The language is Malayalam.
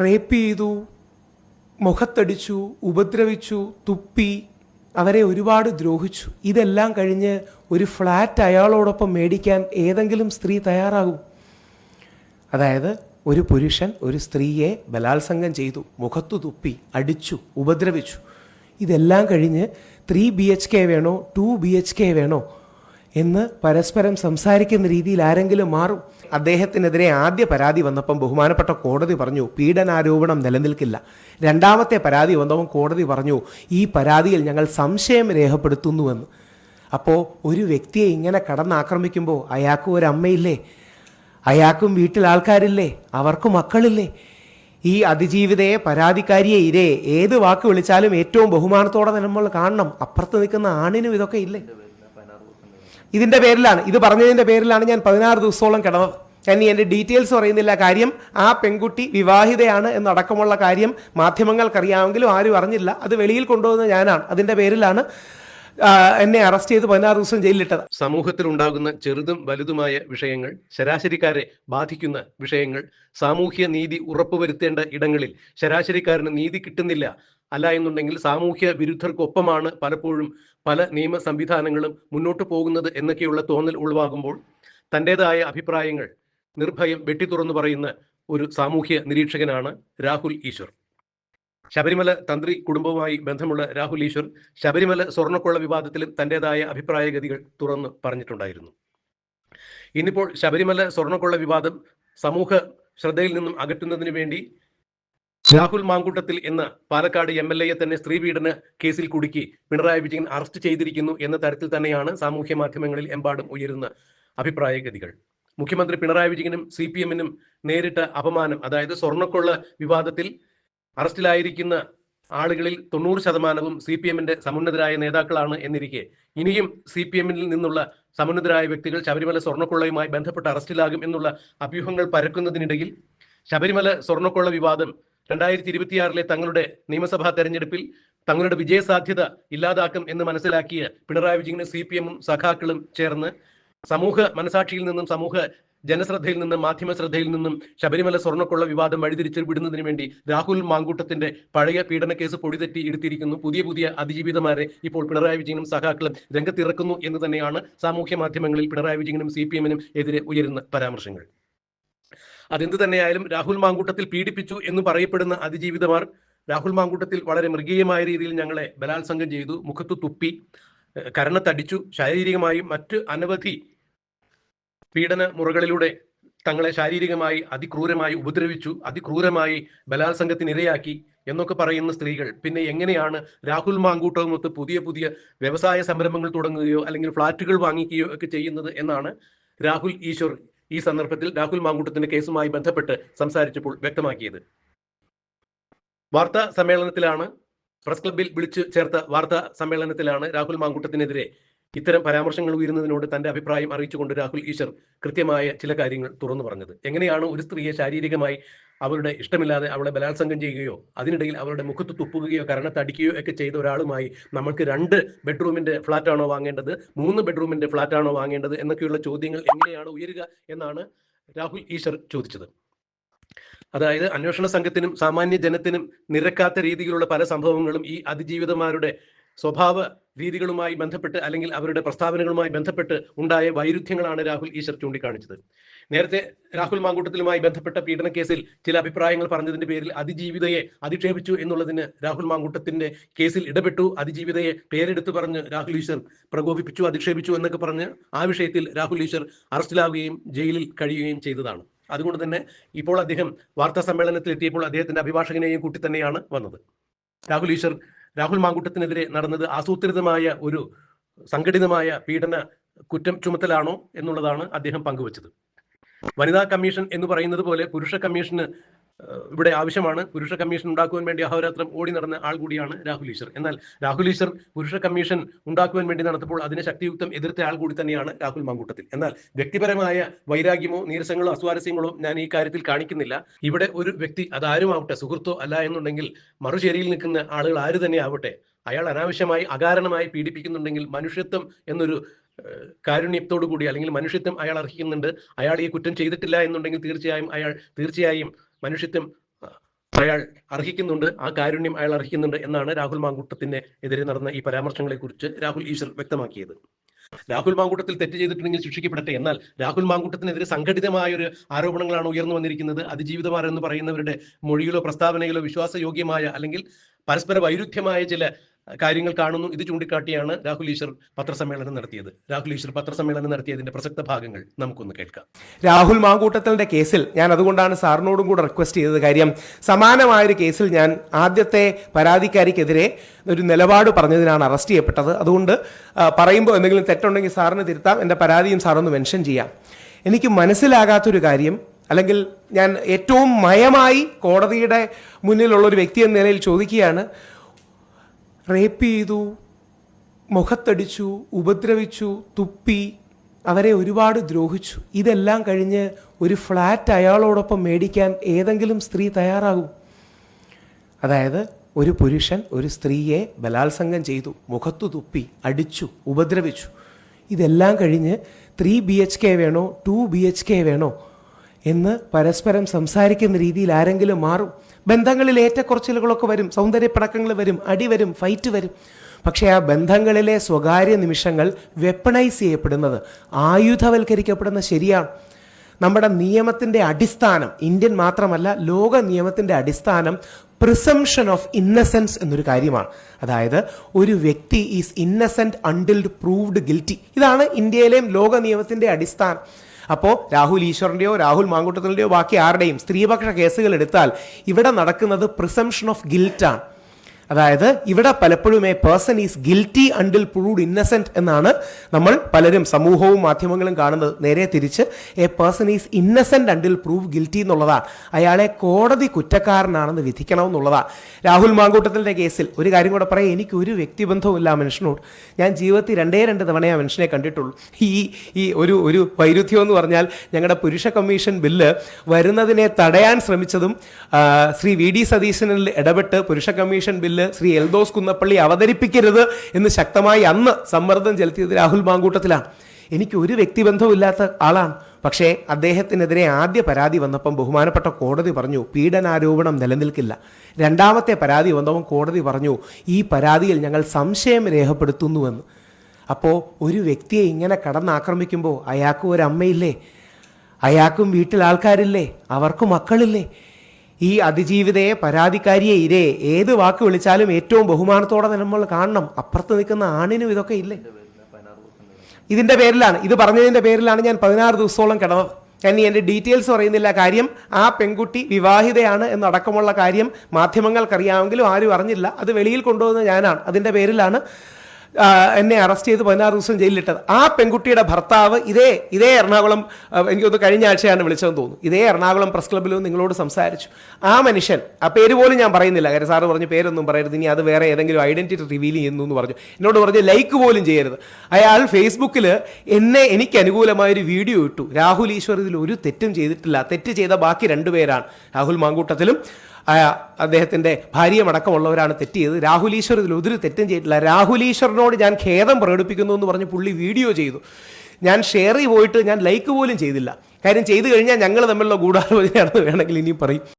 റേപ്പ് ചെയ്തു മുഖത്തടിച്ചു ഉപദ്രവിച്ചു തുപ്പി അവരെ ഒരുപാട് ദ്രോഹിച്ചു. ഇതെല്ലാം കഴിഞ്ഞ് ഒരു ഫ്ലാറ്റ് അയാളോടൊപ്പം മേടിക്കാൻ ഏതെങ്കിലും സ്ത്രീ തയ്യാറാകും. അതായത് ഒരു പുരുഷൻ ഒരു സ്ത്രീയെ ബലാത്സംഗം ചെയ്തു മുഖത്തു തുപ്പി അടിച്ചു ഉപദ്രവിച്ചു. ഇതെല്ലാം കഴിഞ്ഞ് ത്രീ ബി എച്ച് കെ വേണോ ടു ബി എച്ച് കെ വേണോ എന്ന് പരസ്പരം സംസാരിക്കുന്ന രീതിയിൽ ആരെങ്കിലും മാറും. അദ്ദേഹത്തിനെതിരെ ആദ്യ പരാതി വന്നപ്പം ബഹുമാനപ്പെട്ട കോടതി പറഞ്ഞു പീഡനാരോപണം നിലനിൽക്കില്ല. രണ്ടാമത്തെ പരാതി വന്നപ്പം കോടതി പറഞ്ഞു ഈ പരാതിയിൽ ഞങ്ങൾ സംശയം രേഖപ്പെടുത്തുന്നുവെന്ന്. അപ്പോൾ ഒരു വ്യക്തിയെ ഇങ്ങനെ കടന്നാക്രമിക്കുമ്പോൾ അയാൾക്കും ഒരു അമ്മയില്ലേ? അയാൾക്കും വീട്ടിൽ ആൾക്കാരില്ലേ? അവർക്ക് മക്കളില്ലേ? ഈ അതിജീവിതയെ പരാതിക്കാരിയെ ഇരേ ഏത് വാക്ക് വിളിച്ചാലും ഏറ്റവും ബഹുമാനത്തോടെ നമ്മൾ കാണണം. അപ്പുറത്ത് നിൽക്കുന്ന ആണിനും ഇതൊക്കെ ഇല്ലേ? ഇതിന്റെ പേരിലാണ് ഇത് പറഞ്ഞതിന്റെ പേരിലാണ് ഞാൻ പതിനാറ് ദിവസത്തോളം കിടന്നത് ഞാൻ എന്റെ ഡീറ്റെയിൽസ് പറയുന്നില്ല കാര്യം ആ പെൺകുട്ടി വിവാഹിതയാണ് എന്നടക്കമുള്ള കാര്യം മാധ്യമങ്ങൾക്കറിയാമെങ്കിലും ആരും അറിഞ്ഞില്ല. അത് വെളിയിൽ കൊണ്ടുപോകുന്ന ഞാനാണ്. അതിന്റെ പേരിലാണ് എന്നെ അറസ്റ്റ് ചെയ്ത് പതിനാറ് ദിവസം ജയിലിലിട്ടത്. സമൂഹത്തിൽ ഉണ്ടാകുന്ന ചെറുതും വലുതുമായ വിഷയങ്ങൾ ശരാശരിക്കാരെ ബാധിക്കുന്ന വിഷയങ്ങൾ സാമൂഹ്യ നീതി ഉറപ്പുവരുത്തേണ്ട ഇടങ്ങളിൽ ശരാശരിക്കാരന് നീതി കിട്ടുന്നില്ല അല്ല എന്നുണ്ടെങ്കിൽ സാമൂഹ്യ വിരുദ്ധർക്കൊപ്പമാണ് പലപ്പോഴും പല നിയമ സംവിധാനങ്ങളും മുന്നോട്ട് പോകുന്നത് എന്നൊക്കെയുള്ള തോന്നൽ ഉളവാകുമ്പോൾ തന്റെതായ അഭിപ്രായങ്ങൾ നിർഭയം വെട്ടിത്തുറന്നു പറയുന്ന ഒരു സാമൂഹ്യ നിരീക്ഷകനാണ് രാഹുൽ ഈശ്വർ. ശബരിമല തന്ത്രി കുടുംബവുമായി ബന്ധമുള്ള രാഹുൽ ഈശ്വർ ശബരിമല സ്വർണക്കൊള്ള വിവാദത്തിലും തന്റേതായ അഭിപ്രായഗതികൾ തുറന്ന് പറഞ്ഞിട്ടുണ്ടായിരുന്നു. ഇന്നിപ്പോൾ ശബരിമല സ്വർണക്കൊള്ള വിവാദം സമൂഹ ശ്രദ്ധയിൽ നിന്നും അകറ്റുന്നതിന് വേണ്ടി രാഹുൽ മാങ്കൂട്ടത്തിൽ എന്ന പാലക്കാട് എം എൽ എയെ തന്നെ സ്ത്രീ പീഡന കേസിൽ കുടുക്കി പിണറായി വിജയൻ അറസ്റ്റ് ചെയ്തിരിക്കുന്നു എന്ന തരത്തിൽ തന്നെയാണ് സാമൂഹ്യ മാധ്യമങ്ങളിൽ എമ്പാടും ഉയരുന്ന അഭിപ്രായഗതികൾ. മുഖ്യമന്ത്രി പിണറായി വിജയനും സി പി എമ്മിനും നേരിട്ട അപമാനം അതായത് സ്വർണക്കൊള്ള വിവാദത്തിൽ അറസ്റ്റിലായിരിക്കുന്ന ആളുകളിൽ തൊണ്ണൂറ് ശതമാനവും സി പി എമ്മിന്റെ സമുന്നതരായ നേതാക്കളാണ് എന്നിരിക്കെ. ഇനിയും സി പി എമ്മിൽ നിന്നുള്ള സമുന്നതരായ വ്യക്തികൾ ശബരിമല സ്വർണക്കൊള്ളയുമായി ബന്ധപ്പെട്ട് അറസ്റ്റിലാകും എന്നുള്ള അഭ്യൂഹങ്ങൾ പരക്കുന്നതിനിടയിൽ ശബരിമല സ്വർണക്കൊള്ള വിവാദം രണ്ടായിരത്തി ഇരുപത്തിയാറിലെ തങ്ങളുടെ നിയമസഭാ തെരഞ്ഞെടുപ്പിൽ തങ്ങളുടെ വിജയസാധ്യത ഇല്ലാതാക്കും എന്ന് മനസ്സിലാക്കിയ പിണറായി വിജയനും സി പി എമ്മും സഖാക്കളും ചേർന്ന് സമൂഹ മനസാക്ഷിയിൽ നിന്നും സമൂഹ ജനശ്രദ്ധയിൽ നിന്നും മാധ്യമ ശ്രദ്ധയിൽ നിന്നും ശബരിമല സ്വർണക്കൊള്ള വിവാദം വഴിതിരിച്ചു വിടുന്നതിന് വേണ്ടി രാഹുൽ മാങ്കൂട്ടത്തിന്റെ പഴയ പീഡന കേസ് പൊടിതെറ്റി എടുത്തിരിക്കുന്നു. പുതിയ പുതിയ അതിജീവിതമാരെ ഇപ്പോൾ പിണറായി വിജയനും സഖാക്കളും രംഗത്തിറക്കുന്നു എന്ന് തന്നെയാണ് സാമൂഹ്യ മാധ്യമങ്ങളിൽ പിണറായി വിജയനും സി എതിരെ ഉയരുന്ന പരാമർശങ്ങൾ. അതെന്ത് തന്നെയായാലും രാഹുൽ മാങ്കൂട്ടത്തിൽ പീഡിപ്പിച്ചു എന്ന് പറയപ്പെടുന്ന അതിജീവിതമാർ രാഹുൽ മാങ്കൂട്ടത്തിൽ വളരെ മൃഗീയമായ രീതിയിൽ ഞങ്ങളെ ബലാത്സംഗം ചെയ്തു. മുഖത്ത് തുപ്പി കരണത്തടിച്ചു. ശാരീരികമായും മറ്റ് അനവധി പീഡന മുറകളിലൂടെ തങ്ങളെ ശാരീരികമായി അതിക്രൂരമായി ഉപദ്രവിച്ചു അതിക്രൂരമായി ബലാത്സംഗത്തിനിരയാക്കി എന്നൊക്കെ പറയുന്ന സ്ത്രീകൾ. പിന്നെ എങ്ങനെയാണ് രാഹുൽ മാങ്കൂട്ടവുമൊത്ത് പുതിയ പുതിയ വ്യവസായ സംരംഭങ്ങൾ തുടങ്ങുകയോ അല്ലെങ്കിൽ ഫ്ലാറ്റുകൾ വാങ്ങിക്കുകയോ ഒക്കെ ചെയ്യുന്നത് എന്നാണ് രാഹുൽ ഈശ്വർ ഈ സന്ദർഭത്തിൽ രാഹുൽ മാങ്കൂട്ടത്തിന്റെ കേസുമായി ബന്ധപ്പെട്ട് സംസാരിച്ചപ്പോൾ വ്യക്തമാക്കിയത്. വാർത്താ സമ്മേളനത്തിലാണ് പ്രസ് ക്ലബിൽ വിളിച്ചു ചേർത്ത വാർത്താ സമ്മേളനത്തിലാണ് രാഹുൽ മാങ്കൂട്ടത്തിനെതിരെ ഇത്തരം പരാമർശങ്ങൾ ഉയരുന്നതിനോട് തന്റെ അഭിപ്രായം അറിയിച്ചുകൊണ്ട് രാഹുൽ ഈശ്വർ കൃത്യമായ ചില കാര്യങ്ങൾ തുറന്നു പറഞ്ഞത്. എങ്ങനെയാണ് ഒരു സ്ത്രീയെ ശാരീരികമായി അവരുടെ ഇഷ്ടമില്ലാതെ അവളെ ബലാത്സംഗം ചെയ്യുകയോ അതിനിടയിൽ അവരുടെ മുഖത്ത് തുപ്പുകയോ കരണത്തടിക്കുകയോ ഒക്കെ ചെയ്ത ഒരാളുമായി നമ്മൾക്ക് രണ്ട് ബെഡ്റൂമിന്റെ ഫ്ലാറ്റ് ആണോ വാങ്ങേണ്ടത് മൂന്ന് ബെഡ്റൂമിന്റെ ഫ്ലാറ്റ് ആണോ വാങ്ങേണ്ടത് എന്നൊക്കെയുള്ള ചോദ്യങ്ങൾ എങ്ങനെയാണ് ഉയരുക എന്നാണ് രാഹുൽ ഈശ്വർ ചോദിച്ചത്. അതായത് അന്വേഷണ സംഘത്തിനും സാമാന്യ ജനത്തിനും നിരക്കാത്ത രീതിയിലുള്ള പല സംഭവങ്ങളും ഈ അതിജീവിതമാരുടെ സ്വഭാവ രീതികളുമായി ബന്ധപ്പെട്ട് അല്ലെങ്കിൽ അവരുടെ പ്രസ്താവനകളുമായി ബന്ധപ്പെട്ട് ഉണ്ടായ വൈരുദ്ധ്യങ്ങളാണ് രാഹുൽ ഈശ്വർ ചൂണ്ടിക്കാണിച്ചത്. നേരത്തെ രാഹുൽ മാങ്കൂട്ടത്തിലുമായി ബന്ധപ്പെട്ട പീഡന കേസിൽ ചില അഭിപ്രായങ്ങൾ പറഞ്ഞതിന്റെ പേരിൽ അതിജീവിതയെ അധിക്ഷേപിച്ചു എന്നുള്ളതിന് രാഹുൽ മാങ്കൂട്ടത്തിന്റെ കേസിൽ ഇടപെട്ടു അതിജീവിതയെ പേരെടുത്തു പറഞ്ഞ് രാഹുൽ ഈശ്വർ പ്രകോപിപ്പിച്ചു അധിക്ഷേപിച്ചു എന്നൊക്കെ പറഞ്ഞ് ആ വിഷയത്തിൽ രാഹുൽ ഈശ്വർ അറസ്റ്റിലാവുകയും ജയിലിൽ കഴിയുകയും ചെയ്തതാണ്. അതുകൊണ്ട് തന്നെ ഇപ്പോൾ അദ്ദേഹം വാർത്താ സമ്മേളനത്തിൽ എത്തിയപ്പോൾ അദ്ദേഹത്തിന്റെ അഭിഭാഷകനെയും കൂട്ടി തന്നെയാണ് വന്നത്. രാഹുൽ ഈശ്വർ രാഹുൽ മാങ്കൂട്ടത്തിനെതിരെ നടന്നത് ആസൂത്രിതമായ ഒരു സംഘടിതമായ പീഡന കുറ്റം ചുമത്തലാണോ എന്നുള്ളതാണ് അദ്ദേഹം പങ്കുവച്ചത്. വനിതാ കമ്മീഷൻ എന്ന് പറയുന്നത് പോലെ പുരുഷ കമ്മീഷന് ഇവിടെ ആവശ്യമാണ് പുരുഷ കമ്മീഷൻ ഉണ്ടാക്കുവാൻ വേണ്ടി അഹോരാത്രം ഓടി നടന്ന ആൾ കൂടിയാണ് രാഹുൽ ഈശ്വർ. എന്നാൽ രാഹുൽ ഈശ്വർ പുരുഷ കമ്മീഷൻ ഉണ്ടാക്കുവാൻ വേണ്ടി നടത്തപ്പോൾ അതിനെ ശക്തിയുക്തം എതിർത്ത ആൾ കൂടി തന്നെയാണ് രാഹുൽ മാങ്കൂട്ടത്തിൽ. എന്നാൽ വ്യക്തിപരമായ വൈരാഗ്യമോ നീരസങ്ങളോ അസ്വാരസ്യങ്ങളോ ഞാൻ ഈ കാര്യത്തിൽ കാണിക്കുന്നില്ല. ഇവിടെ ഒരു വ്യക്തി അതാരുമാവട്ടെ സുഹൃത്തോ അല്ല എന്നുണ്ടെങ്കിൽ മറുചേരിയിൽ നിൽക്കുന്ന ആളുകൾ ആര് തന്നെ ആവട്ടെ അയാൾ അനാവശ്യമായി അകാരണമായി പീഡിപ്പിക്കുന്നുണ്ടെങ്കിൽ മനുഷ്യത്വം എന്നൊരു കാരുണ്യത്തോടു കൂടി അല്ലെങ്കിൽ മനുഷ്യത്വം അയാൾ അർഹിക്കുന്നുണ്ട്. അയാൾ ഈ കുറ്റം ചെയ്തിട്ടില്ല എന്നുണ്ടെങ്കിൽ തീർച്ചയായും അയാൾ തീർച്ചയായും മനുഷ്യത്വം അയാൾ അർഹിക്കുന്നുണ്ട് ആ കാരുണ്യം അയാൾ അർഹിക്കുന്നുണ്ട് എന്നാണ് രാഹുൽ മാങ്കൂട്ടത്തിന് എതിരെ നടന്ന ഈ പരാമർശങ്ങളെ കുറിച്ച് രാഹുൽ ഈശ്വർ വ്യക്തമാക്കിയത്. രാഹുൽ മാങ്കൂട്ടത്തിൽ തെറ്റ് ചെയ്തിട്ടുണ്ടെങ്കിൽ ശിക്ഷിക്കപ്പെടട്ടെ. എന്നാൽ രാഹുൽ മാങ്കൂട്ടത്തിനെതിരെ സംഘടിതമായ ഒരു ആരോപണങ്ങളാണ് ഉയർന്നു വന്നിരിക്കുന്നത്. അതിജീവിതമാർ എന്ന് പറയുന്നവരുടെ മൊഴിയിലോ പ്രസ്താവനയിലോ വിശ്വാസയോഗ്യമായ അല്ലെങ്കിൽ പരസ്പര വൈരുദ്ധ്യമായ ചില കാര്യങ്ങൾ കാണുന്നു. ഇത് ചൂണ്ടിക്കാട്ടിയാണ് രാഹുൽ ഈശ്വർ പത്രസമ്മേളനം നടത്തിയത്. രാഹുൽ ഈശ്വർ പത്രസമ്മേളനം നടത്തിയതിന്റെ പ്രസക്ത ഭാഗങ്ങൾ നമുക്കൊന്ന് കേൾക്കാം. രാഹുൽ മാങ്കൂട്ടത്തലിന്റെ കേസിൽ ഞാൻ അതുകൊണ്ടാണ് സാറിനോടും കൂടെ റിക്വസ്റ്റ് ചെയ്തത് കാര്യം സമാനമായൊരു കേസിൽ ഞാൻ ആദ്യത്തെ പരാതിക്കാരിക്കെതിരെ ഒരു നിലപാട് പറഞ്ഞതിനാണ് അറസ്റ്റ് ചെയ്യപ്പെട്ടത്. അതുകൊണ്ട് പറയുമ്പോൾ എന്തെങ്കിലും തെറ്റുണ്ടെങ്കിൽ സാറിന് തിരുത്താം. എന്റെ പരാതിയും സാറൊന്ന് മെൻഷൻ ചെയ്യാം. എനിക്ക് മനസ്സിലാകാത്തൊരു കാര്യം അല്ലെങ്കിൽ ഞാൻ ഏറ്റവും മയമായി കോടതിയുടെ മുന്നിലുള്ള ഒരു വ്യക്തി എന്ന നിലയിൽ ചോദിക്കുകയാണ് റേപ്പ് ചെയ്തു മുഖത്തടിച്ചു ഉപദ്രവിച്ചു തുപ്പി അവരെ ഒരുപാട് ദ്രോഹിച്ചു. ഇതെല്ലാം കഴിഞ്ഞ് ഒരു ഫ്ലാറ്റ് അയാളോടൊപ്പം മേടിക്കാൻ ഏതെങ്കിലും സ്ത്രീ തയ്യാറാകും. അതായത് ഒരു പുരുഷൻ ഒരു സ്ത്രീയെ ബലാത്സംഗം ചെയ്തു മുഖത്തു തുപ്പി അടിച്ചു ഉപദ്രവിച്ചു. ഇതെല്ലാം കഴിഞ്ഞ് ത്രീ ബി എച്ച് കെ വേണോ ടു ബി എച്ച് കെ വേണോ എന്ന് പരസ്പരം സംസാരിക്കുന്ന രീതിയിൽ ആരെങ്കിലും മാറും. ബന്ധങ്ങളിൽ ഏറ്റക്കുറച്ചിലുകളൊക്കെ വരും സൗന്ദര്യപ്പടക്കങ്ങൾ വരും അടി വരും ഫൈറ്റ് വരും. പക്ഷേ ആ ബന്ധങ്ങളിലെ സ്വകാര്യ നിമിഷങ്ങൾ വെപ്പണൈസ് ചെയ്യപ്പെടുന്നത് ആയുധവൽക്കരിക്കപ്പെടുന്നത് ശരിയാണ്. നമ്മുടെ നിയമത്തിന്റെ അടിസ്ഥാനം ഇന്ത്യൻ മാത്രമല്ല ലോക നിയമത്തിന്റെ അടിസ്ഥാനം പ്രിസംഷൻ ഓഫ് ഇന്നസെൻസ് എന്നൊരു കാര്യമാണ്. അതായത് ഒരു വ്യക്തി is innocent until proved guilty ഇതാണ് ഇന്ത്യയിലെയും ലോക നിയമത്തിന്റെ അടിസ്ഥാനം. അപ്പോൾ രാഹുൽ ഈശ്വറിന്റെയോ രാഹുൽ മാങ്കൂട്ടത്തിന്റെയോ ബാക്കി ആരുടെയും സ്ത്രീപക്ഷ കേസുകൾ എടുത്താൽ ഇവിടെ നടക്കുന്നത് പ്രിസംഷൻ ഓഫ് ഗിൽറ്റാണ് അതായത് ഇവിടെ പലപ്പോഴും a person is guilty until proved innocent എന്നാണ് നമ്മൾ പലരും സമൂഹവും മാധ്യമങ്ങളും കാണുന്നത്. നേരെ തിരിച്ച് a person is innocent until prove guilty എന്നുള്ളതാണ് അയാളെ കോടതി കുറ്റക്കാരനാണെന്ന് വിധിക്കണമെന്നുള്ളതാണ് രാഹുൽ മാങ്കൂട്ടത്തിന്റെ കേസിൽ ഒരു കാര്യം കൂടെ പറയാം. എനിക്ക് ഒരു വ്യക്തിബന്ധവുമില്ല ആ മനുഷ്യനോട്. ഞാൻ ജീവിതത്തിൽ രണ്ടേ രണ്ട് തവണയെ ആ മനുഷ്യനെ കണ്ടിട്ടുള്ളൂ. ഈ ഈ ഒരു ഒരു വൈരുദ്ധ്യം എന്ന് പറഞ്ഞാൽ ഞങ്ങളുടെ പുരുഷ കമ്മീഷൻ ബില്ല് വരുന്നതിനെ തടയാൻ ശ്രമിച്ചതും ശ്രീ വി ഡി സതീശനിൽ ഇടപെട്ട് പുരുഷ കമ്മീഷൻ ബില്ല് ശ്രീ എൽദോസ് കുന്നപ്പള്ളി അവതരിപ്പിക്കരുത് എന്ന് ശക്തമായി അന്ന് സമ്മർദ്ദം ചെലുത്തിയത് രാഹുൽ മാങ്കൂട്ടത്തിലാണ്. എനിക്ക് ഒരു വ്യക്തിബന്ധവും ഇല്ലാത്ത ആളാണ്. പക്ഷേ അദ്ദേഹത്തിനെതിരെ ആദ്യ പരാതി വന്നപ്പം ബഹുമാനപ്പെട്ട കോടതി പറഞ്ഞു പീഡനാരോപണം നിലനിൽക്കില്ല. രണ്ടാമത്തെ പരാതി വന്നപ്പം കോടതി പറഞ്ഞു ഈ പരാതിയിൽ ഞങ്ങൾ സംശയം രേഖപ്പെടുത്തുന്നുവെന്ന്. അപ്പോൾ ഒരു വ്യക്തിയെ ഇങ്ങനെ കടന്നാക്രമിക്കുമ്പോൾ അയാൾക്കും ഒരു അമ്മയില്ലേ അയാൾക്കും വീട്ടിൽ ആൾക്കാരില്ലേ? അവർക്ക് മക്കളില്ലേ? ഈ അതിജീവിതയെ പരാതിക്കാരിയെ ഇരേ ഏത് വാക്ക് വിളിച്ചാലും ഏറ്റവും ബഹുമാനത്തോടെ നമ്മൾ കാണണം. അപ്പുറത്ത് നിൽക്കുന്ന ആണിനും ഇതൊക്കെ ഇല്ലേ? ഇതിന്റെ പേരിലാണ് ഇത് പറഞ്ഞതിന്റെ പേരിലാണ് ഞാൻ പതിനാറ് ദിവസത്തോളം കിടന്നത്. ഞാൻ എന്റെ ഡീറ്റെയിൽസ് പറയുന്നില്ല. കാര്യം ആ പെൺകുട്ടി വിവാഹിതയാണ് എന്നടക്കമുള്ള കാര്യം മാധ്യമങ്ങൾക്കറിയാമെങ്കിലും ആരും അറിഞ്ഞില്ല. അത് വെളിയിൽ കൊണ്ടുവന്ന ഞാനാണ്. അതിന്റെ പേരിലാണ് എന്നെ അറസ്റ്റ് ചെയ്ത് പതിനാറ് ദിവസം ജയിലിലിട്ടത്. ആ പെൺകുട്ടിയുടെ ഭർത്താവ് ഇതേ ഇതേ എറണാകുളം എനിക്ക് എനിക്കൊന്ന് കഴിഞ്ഞ ആഴ്ചയാണ് വിളിച്ചതെന്ന് തോന്നുന്നു. ഇതേ എറണാകുളം പ്രസ് ക്ലബ്ബിൽ നിങ്ങളോട് സംസാരിച്ചു. ആ മനുഷ്യൻ ആ പേര് പോലും ഞാൻ പറയുന്നില്ല. കാര്യം സാറ് പറഞ്ഞു പേരൊന്നും പറയരുത്. ഇനി അത് വേറെ ഏതെങ്കിലും ഐഡന്റിറ്റി റിവീൽ ചെയ്യുന്നു എന്ന് പറഞ്ഞു. എന്നോട് പറഞ്ഞ് ലൈക്ക് പോലും ചെയ്യരുത്. അയാൾ ഫേസ്ബുക്കിൽ എന്നെ എനിക്ക് അനുകൂലമായ ഒരു വീഡിയോ ഇട്ടു. രാഹുൽ ഈശ്വർ ഇതിൽ ഒരു തെറ്റും ചെയ്തിട്ടില്ല. തെറ്റ് ചെയ്ത ബാക്കി രണ്ടുപേരാണ്. രാഹുൽ മാങ്കൂട്ടത്തിലും ആ, അദ്ദേഹത്തിന്റെ ഭാര്യയുമടക്കമുള്ളവരാണ് തെറ്റ് ചെയ്തത്. രാഹുലീശ്വർ ഇതിൽ ഒരു തെറ്റും ചെയ്തിട്ടില്ല. രാഹുൽ ഈശ്വറിനോട് ഞാൻ ഖേദം പ്രകടിപ്പിക്കുന്നു എന്ന് പറഞ്ഞ് പുള്ളി വീഡിയോ ചെയ്തു. ഞാൻ ഷെയർ പോയിട്ട് ഞാൻ ലൈക്ക് പോലും ചെയ്തില്ല. കാര്യം ചെയ്തു കഴിഞ്ഞാൽ ഞങ്ങൾ തമ്മിലുള്ള ഗൂഢാലോചനയാണെന്ന് വേണമെങ്കിൽ ഇനിയും പറയും.